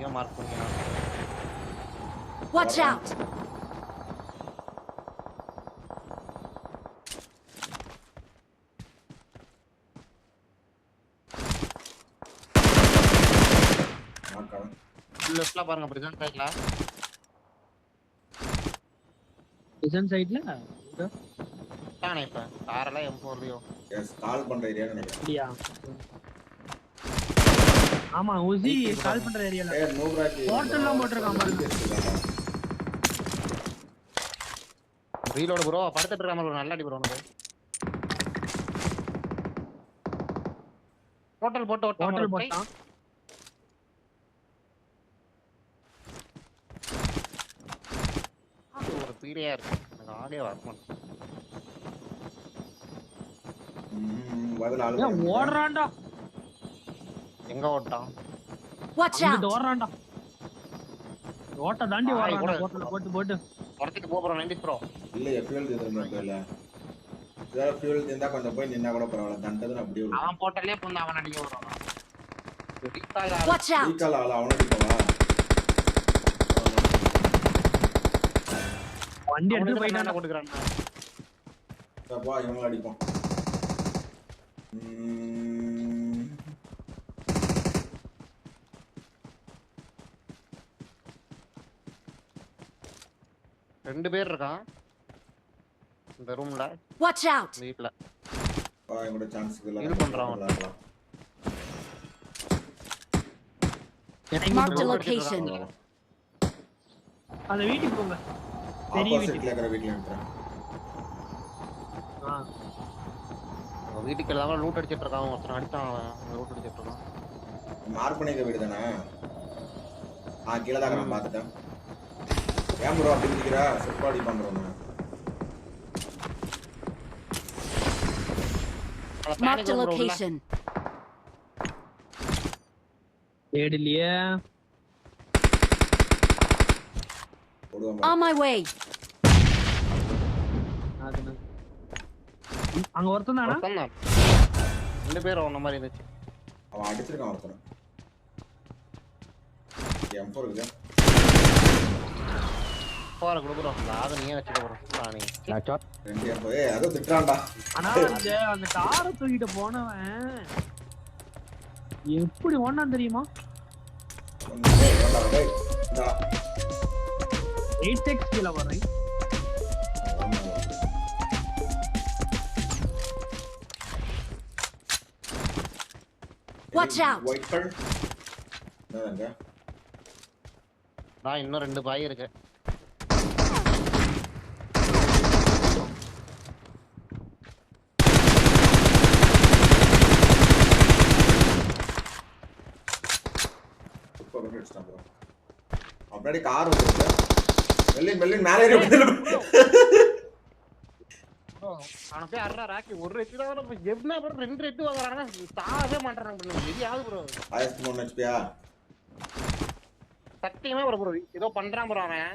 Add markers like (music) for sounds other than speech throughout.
நீங்க மார்க் பண்ணீங்க Watch out! லெஃப்ட்ல பாருங்க பிரசன்ட் சைடுல டிசன் சைடுல தானே இப்ப காரெல்லாம் எம் ஃபோர்லையோ எஸ் கால் பண்ற ஏரியான்னு நினைக்கிறேன். அப்படியா? ஆமா உசி கால் பண்ற ஏரியால ஹோட்டல்லாம் போட்டிருக்கான் பாருங்க. ரீலோடு ப்ரோ படுத்துட்டு இருக்காம ப்ரோ நல்லா அடி ப்ரோ உனக்கு. ஹோட்டல் போட்டு ஹோட்டல் போட்டான். ஒரு பீடியா இருக்கு. எனக்கு ஆடியோ வர மாட்டேன் பதில் ஆளு ஏன் பாருங்க. ஓடுறான்டா. எங்க ஓட்டான் Watch அங்கிட்டு out! ஓடுறான்டா. ஓட்ட தாண்டி ஹோட்டல் போட்டு போட்டு உடச்சிட்டு போ ப்ரோ நைன்டி ப்ரோ இல்லையே ஃபியூல் தீர்ந்து இல்ல வேற ஃபியூல் தீர்ந்தா கொஞ்சம் போய் நின்னா கூட பரவாயில்ல. தண்டதுன்னு அப்படியே. அவன் போட்டலே வந்து அவன் அடிக்க வரான்! ரீகால் போவா வண்டி எடுத்து போயிட்டான்டா. கொடுக்குறான் போ இவங்களை அடிப்போம் ம், ரெண்டு பேர் இருக்கான். இந்த ரூம்ல out! இந்த வீட்ல வா, கூட சான்ஸ் இல்ல இது பண்றான் a போ. location. அந்த வீட்டுக்கு போங்க. பெரிய வீட்டுக்கு. இருக்கிற வீட்ல நின்றேன் ஆ. அவன் வீட்டுக்கு இல்லாம லூட் அடிச்சிட்டு இருக்கான். ஒருத்தன் அடிச்சான் அவன். லூட் அடிச்சிட்டு இருக்கான். மார்க் பண்ணிக்க வீடு தானே? ஆ கீழே தான் நான் பார்த்துட்டேன். ஏன் ப்ரோ அப்படி செப்பாடி a room ல. location. போடுவான் On my way. அங்க ஒருத்தன் தானா. ரெண்டு பேரும் அவன மாதிரி இருந்துச்சு. அவன் அடிச்சிருக்கான் ஒருத்தனை. எம் ஃபோர் இருக்குது போற கொடுக்குறோம் வச்சுக்க போறோம். நீ. ரெண்டு அதோ திட்டுறான்டா. ஆனா அந்த அந்த காரை தூக்கிட்டு போனவன் எப்படி ஒண்ணான் தெரியுமா. எயிட் எக்ஸ் கீழே வரேன் Watch out. நான் இன்னும் ரெண்டு பாய் இருக்கு சூப்பர் பண்ணி அடிச்சிட்டான் bro. அப்படியே கார் வந்துருச்சு மெல்லின் மெல்லின் மேலே அவனை போய் அறா ராக்கி. ஒரு தான். இப்ப என்ன ப்ரோ ரெண்டு ரெட்டு வாங்குறாங்கன்னா தாவே மாட்டாங்க ப்ரோ எதையாவது ப்ரோ ஆயிரத்தி மூணு ஹெச்பியா சத்தியமா ப்ரோ ப்ரோ ஏதோ பண்றான் ப்ரோ அவன்.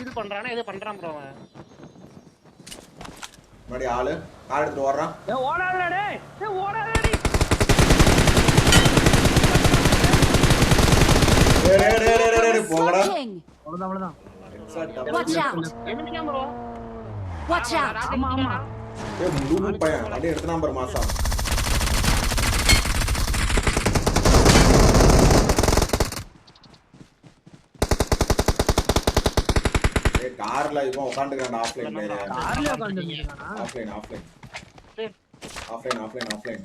இது பண்றானா ஏதோ பண்றான் ப்ரோ அவன். முன்னாடி ஆளு. கார் எடுத்துட்டு ஓடுறான். ஏ ஓடாதடா டேய். ஏ ஓடாதடா டேய் டேய், டேய், டேய், டேய், டேய், டேய், போங்கடா Smoking! அவ்வளவுதான் அவ்வளவுதான். Watch out! எமினியா ப்ரோ Watch out! ஆமா ஆமா ஏய் முழு பையன் அப்படியே எடுத்துனா பாரு மாசம் ஏய் கார்ல இவன் உட்காந்துக்கிறான் ஆஃப்லைன் கார்ல உட்காந்துருக்கானா offline offline. Offline offline offline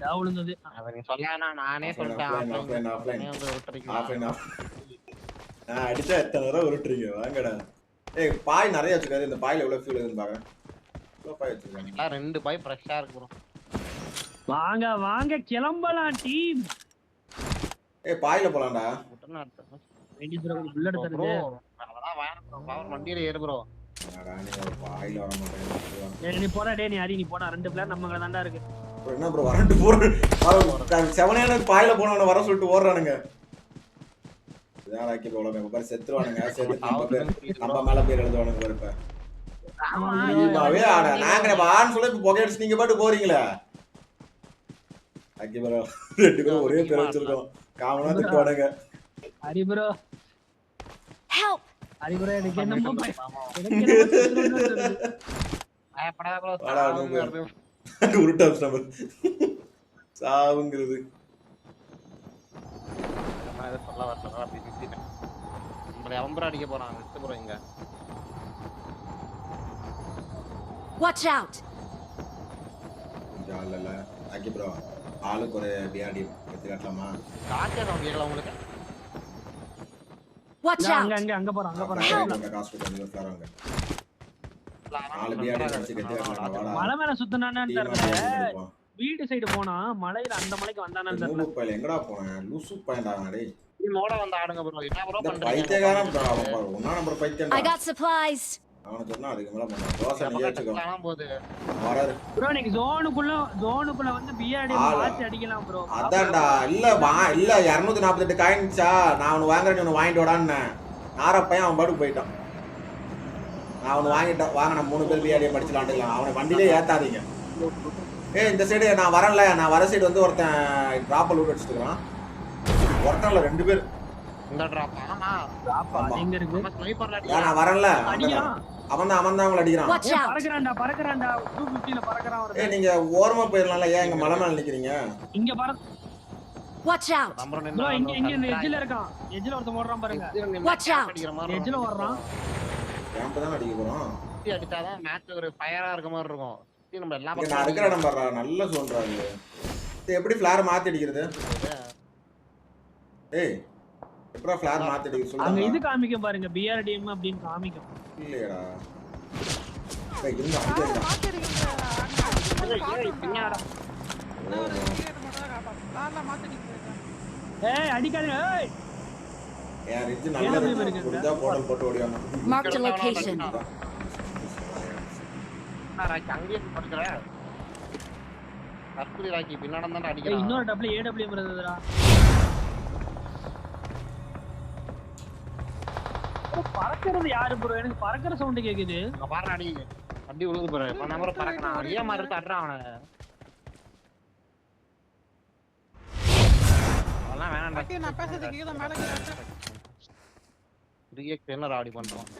டா விழுந்தது. அவன் சொல்லானா நானே Offline, சொல்லிட்டேன் offline, offline. offline, offline. நீ வந்து விட்டுறீங்களா? ஆஃப்லைன் ஆஃப் நான் அடிச்சா எத்தனை தடவை உருட்டுறீங்க? வாங்கடா. ஏய் பாய் நிறைய வச்சிருக்காரு. இந்த பாயில எவ்வளவு ஃபியூல் இருக்குன்னு பாக்குறேன் எவ்வளவு பாய் வச்சிருக்காங்க எல்லாம் ரெண்டு பாய் ஃப்ரெஷ்ஷா இருக்கு ப்ரோ வாங்க வாங்க. கிளம்பலாம் டீம் ஏய் பாயில போலாம்டா. விட்டுன்னு அடுத்து. வேண்டி தூரம் புல்லட் ப்ரோ தருது அதெல்லாம் ப்ரோ பவர் வண்டியில ஏறு ப்ரோ பாயில வர மாட்டேன். நீ போடா டேய் நீ ஹரி நீ போடா. ரெண்டு பிளேயர் நம்ம தான்டா இருக்கு. என்ன ப்ரோ வரண்டு போற செவனே பாயில போனவன வர சொல்லிட்டு ஓடுறானுங்க. ப்ரோ செத்துருவானுங்க. (laughs) செத்து நம்ம நம்ம மேல பேர் எழுதுவானுங்க பாரு இப்ப. ஆமா இவாவே ஆட நாங்க வான்னு சொல்லி இப்ப நீங்க பாட்டு போறீங்களே? அக்கி ப்ரோ ரெண்டு பேரும் ஒரே பேர் வச்சிருக்கோம் காமனா திட்டுவானுங்க. Hari bro Help! Hari bro எனக்கு என்னமோ பய- எனக்கு என்னமோ செத்துருவேன்னு தோணுது. பயப்படாத bro, வாடா, சாவுங்க நூபு. வருது. உருட்டா நம்ம சாவுங்கிறது. (laughs) எதுவும் சொல்ல வரல, அப்படி நிறுத்திட்டேன். நம்மளை bro அடிக்க போறான் நிறுத்து bro இங்க. Watch out! கொஞ்சம் ஆள் இல்ல. அக்கி ப்ரோ ஆளுக்கு ஒரு பிஆர்டி எடுத்து காட்டலாமா? காத்தே sound கேட்கல உங்களுக்கு. Watch இதோ அங்க out! அங்க அங்க போறோம் அங்க போறோம் அங்க காசு கொடுத்து வந்து ஃபிளார் நாலு பிஆர்டி அடிச்சு கட்டி காட்டலாம்? வாடா. மலை மேல சுத்தினான்னு டீமா தெரியல. வீடு சைடு போனா மலையில அந்த மலைக்கு வந்தானு தெரியல. எங்கடா போனேன்? லூசு பையன்டா டேய். நீ மோட வந்து ஆடுங்க bro. என்ன bro இந்த பண்றீங்க? பைத்தியக்காரன் bro, அவன் பாரு ஒன்னா நம்பர் I பைத்தியம்டா got supplies! அவனை சொன்னா அதுக்கு மேல பண்ணான் தோசை நம்ம நீ வச்சுக்கோ காணாம போகுது. வராது ப்ரோ நீங்க ஜோனுக்குள்ள ஜோனுக்குள்ள வந்து பிஆர்டி ஆளா. மாத்தி அடிக்கலாம் ப்ரோ அதான்டா இல்ல வா இல்ல இருநூத்தி நாற்பத்தெட்டு காயின்ச்சா நான் அவனு வாங்குறேன் நீ வாங்கிட்டு வாடான்னு. நார பையன் அவன் பாட்டுக்கு போயிட்டான். நான் அவனு வாங்கிட்டேன் வாங்க மூணு பேர் பிஆடியை படிச்சு விளாண்டுக்கலாம் அவனை வண்டியிலே ஏத்தாதீங்க. ஏய் இந்த சைடு நான் வரல நான் வர சைடு வந்து ஒருத்தன் டிராப்பை லூட் அடிச்சுட்டுக்கிறான் ஒருத்தன்ல ரெண்டு பேர் இந்த drop. ஆமா. எங்க இருக்கு நம்ம sniper ல ஏன் அடிக்கலாம். நான் வரல அடிக்கிறான் அவன் தான் அவன் தான் அவங்களை அடிக்கிறான்! பறக்குறான்டா பறக்குறான்டா டூ பிப்டில பறக்குறான் ஏய் ஒருத்தன். நீங்க ஓரமா போயிடலாம்ல ஏன் இங்க மலை மேல நிக்கிறீங்க இங்க பற Watch out! நம்ம நின்னு ப்ரோ இங்க இங்க இந்த. எட்ஜ்ல இருக்கான் எட்ஜ்ல ஒருத்தன் ஓடுறான் பாருங்க Watch out. அடிக்கிற மாதிரி எட்ஜ்ல. ஓடுறான் கேம்ப் தான் அடிக்க போறோம் அடிச்சாதான் match ஒரு ஆ இருக்க மாதிரி இருக்கும். நம்ம எல்லா இங்க நான் இருக்கிற இடம் பாடுறா நல்ல சொல்றாரு இது எப்படி ஃபிளார் மாத்தி அடிக்கிறது ஏய் எப்படா ஃபிளார் மாத்தி அடிக்க அங்க இது சொல்லுங்க காமிக்கும் பாருங்க பிஆர்டிஎம் அப்படின்னு காமிக்கும். இல்லையடா. ஏய், இருங்க, அங்க. ஏய், அடிக்காதீங்க ஏய். ரிட்ஜ் ஏன் நல்லா இருக்கு? புரிஞ்சா போடல் போட்டு ஓடிவாங்க Marked a location. என்ன ராக்கி, அங்கேயே போய் படுக்கிற? தற்கொலை ராக்கி, பின்னாடி ஏய் அடிக்கிறான். இன்னொரு டபுள் ஏடபிள்யூ இருந்ததுடா. பறக்கிறது யாரு ப்ரோ எனக்கு பறக்கிற சவுண்ட் கேக்குது அங்க பாருடா அடி. அடி விழுகுது பாரு. இப்ப நம்ம பறக்கிறான். அதே மாதிரி அட்றான் அவனை. அதெல்லாம் வேணாம்டா. நான் பேசுறது கேக்குதா மேல கேக்குதா? 3x என்னடா அடி பண்றான்?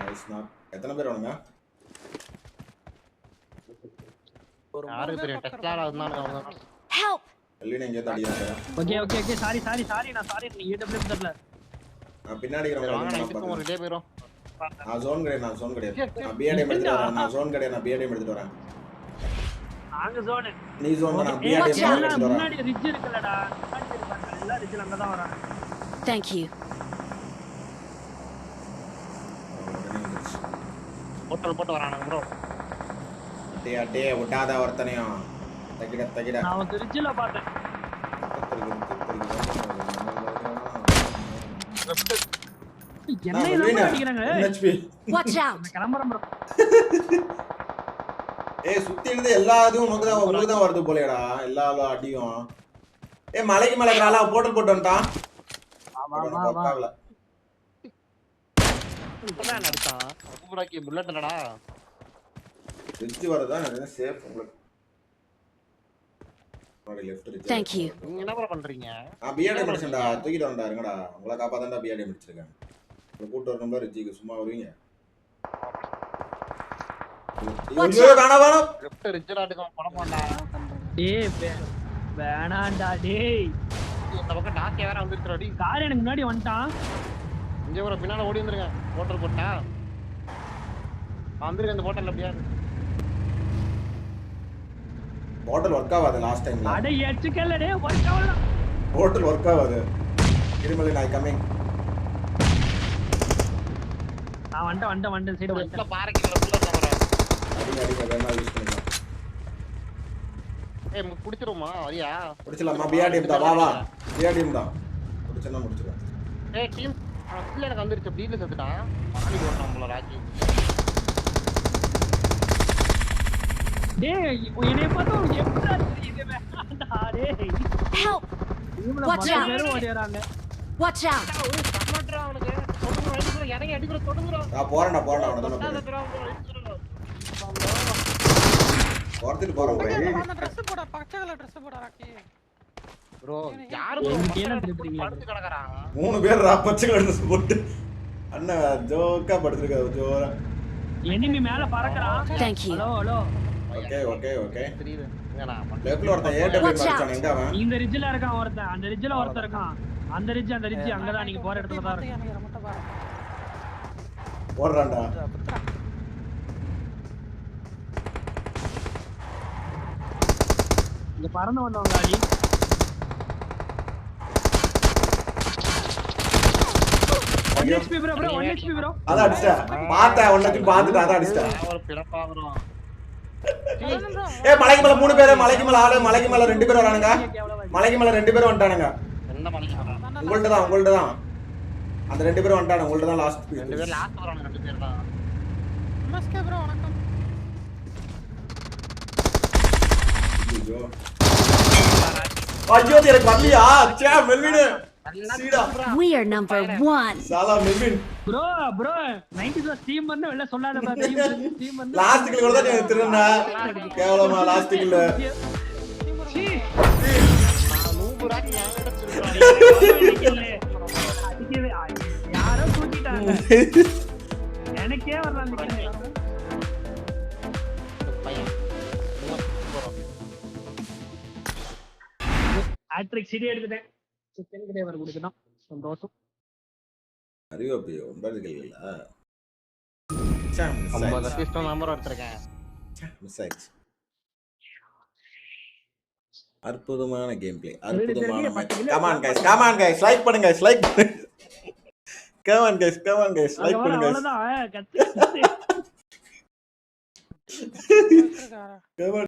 நைஸ் நாட் எத்தனை பேர் வாங்க யாரு பெரிய டெஸ்லால இருந்தாலும் அவங்க Help! எல்லாம் எங்கேயாவது அடிக்கிறாங்க okay okay okay sorry sorry sorry நான் சாரி நீ ஏடபிள்யூ தெரியல நான் பின்னாடி சரி, வாங்க இருக்கிறவங்க நைட்டுக்கும் ஒரு டே போயிரும் நான் ஜோன் கிடையாது நான் ஜோன் கிடையாது. நான் பிஆர்டிஎம் எடுத்துட்டு வரேன். நான் ஜோன் கிடையாது நான் பிஆர்டிஎம் எடுத்துட்டு வரேன். நாங்க ஜோனு நீ ஜோன் தான் நான் ஏய் watch பிஆர்டிஎம் out. எடுத்துட்டு வரேன். முன்னாடி ரிட்ஜ் இருக்குல்லடா. முன்னாடி இருக்காங்க எல்லா ரிட்ஜ்ல அங்க தான் வராங்க. Thank you. உடனே வந்துருச்சு. ஹோட்டல் போட்டு வரானுங்க ப்ரோ அட்டே அட்டே விட்டாத ஒருத்தனையும். தகிட நான் பார்த்தேன். (laughs) (laughs) சுத்தி இருந்து எல்லா இதுவும் உனக்கு தான் உங்களுக்கு தான் வருது போலயடா. எல்லா அடியும். ஏய் மலைக்கு மேல ஆளா போட்டல் போட்டு வந்துட்டான். சூப்பராக்கி புல்லட் இல்லடா ரிட்ஜ் வரதா சேஃப் உங்களுக்கு Thank you. நீங்க என்ன ப்ரோ பண்றீங்க நான் பிஆர்டி முடிச்சேன்டா தூக்கிட்டு வரேன்டா இருங்கடா உங்களை காப்பாத்தான்டா பிஆர்டி முடிச்சிருக்கேன் உங்களை கூட்டு வரணும்ல ரிட்ஜிக்கு சும்மா வருவீங்க. ஐயோ, வேணாம் வேணாம் லெஃப்ட் போண்டா டேய் வே- வேணாம்டா டேய். இந்த பக்கம் நாக்கே வேற வந்துருச்சு அடி கார் எனக்கு முன்னாடி வந்துட்டான். இங்க ஒரு பின்னால ஓடி வந்துருங்க. ஹோட்டல் போட்டா வந்துருங்க இந்த ஹோட்டல் அப்படியா. ஹோட்டல் ஒர்க் ஆகாது லாஸ்ட் டைம்ல அட எச்சுக்கல்ல டேய் ஒர்க் ஆகல ஹோட்டல் ஒர்க் ஆகாது. இருமலை நாய் கம்மிங் நான் வந்துட்டேன் வந்துட்டேன் வந்துட்டேன் சைடு வந்துட்டேன் லெஃப்ட்ல பாறைக்கு புல்லட் நம்பர் அடிங்க அடிங்க வேணா யூஸ் பண்ணிக்கலாம். ஏய் புடிச்சிருமா? வரியா? முடிச்சலாமா பிஆர்டிஎம் தான். வா வா. பிஆர்டிஎம் தான். முடிச்சனா முடிச்சிடலாம். ஏய் டீம் எனக்கு வந்துருச்சு. டீல செத்துட்டான். ஓட்டான் நம்மள ராக்கி. டேய் என்னைய பார்த்தா எப்படா டேய் ஓடிறாங்க அவனுக்கு இறங்கி அடிக்கிறோம் தொடுங்குறோம் நான் அவனை தான் போறேன். போறோம். அந்த ட்ரெஸ் போட பச்சை கலர் ட்ரெஸ் போட ராக்கி ப்ரோ யாரு பக்கத்துல கீழே திருப்புறீங்க படுத்து கிடக்குறான். மூணு பேர் ரா பச்சை கலர் dress போட்டு அண்ணன் ஜோக்கா படுத்திருக்காரு ஜோரா. எனிமி மேல பறக்குறான். Thank you. Hello hello okay okay okay தெரியுது. இங்க நான் மட்டும் லெஃப்ட்ல ஒருத்தன் ஏடபிள்யூ Watch out. மச்சான் எங்க அவன். இந்த ரிட்ஜ்ல இருக்கான் ஒருத்தன் அந்த ரிட்ஜ்ல ஒருத்தன் இருக்கான். அந்த ரிட்ஜ் அந்த ரிட்ஜ் அங்கதான். நீங்க போற இடத்துல தான் இருக்கு ஓடுறான்டா. இங்க பறந்து வந்தவங்க அடி அதான் அடிச்சிட்டேன். பார்த்தேன் ஒன்னுக்கு பார்த்துட்டு அதான் அடிச்சிட்டேன். நான் ஒரு பிறப்பாகிறோம் ஏ மலைக்கு மேல மூணு பேரு மலைக்கு மேல ஆளு மலைக்கு மேல ரெண்டு பேர் வரானுங்க. மலைக்கு மேல ரெண்டு பேரும் வந்துட்டானுங்க? உங்கள்ட்ட தான் உங்கள்ட்ட தான் அந்த ரெண்டு பேரும் வந்துட்டானுங்க உங்கள்ட்ட தான் லாஸ்ட் ரெண்டு பேர் லாஸ்ட் வராங்க ரெண்டு பேர் தான் எம்எஸ்கே ப்ரோ வணக்கம். ஐயோ. ஐயோ எனக்கு வரலையா? சே Melvin We are number one. சாலா மெல்வின் ப்ரோ ப்ரோ 90s ல ஸ்டீம் பண்ண வெளில சொல்லாத ப்ரோ ஸ்டீம் பண்ண லாஸ்ட் கில் கூட தான் திருண்ணா கேவலமா லாஸ்ட் கில். யாரோ தூக்கிட்டாங்க எனக்கே வரல அந்த கில்லு இந்த பையன் போறோம் ஹேட்ரிக் சிடி எடுத்துட்டேன். கில் இல்ல ஐம்பது assist நம்பர் எடுத்திருக்கேன். மிஸ் ஆயிடுச்சு. அற்புதமான கேம் பிளே அற்புதமான come on guys come on guys like பண்ணுங்க guys like come on guys come on guys like பண்ணுங்க கமான்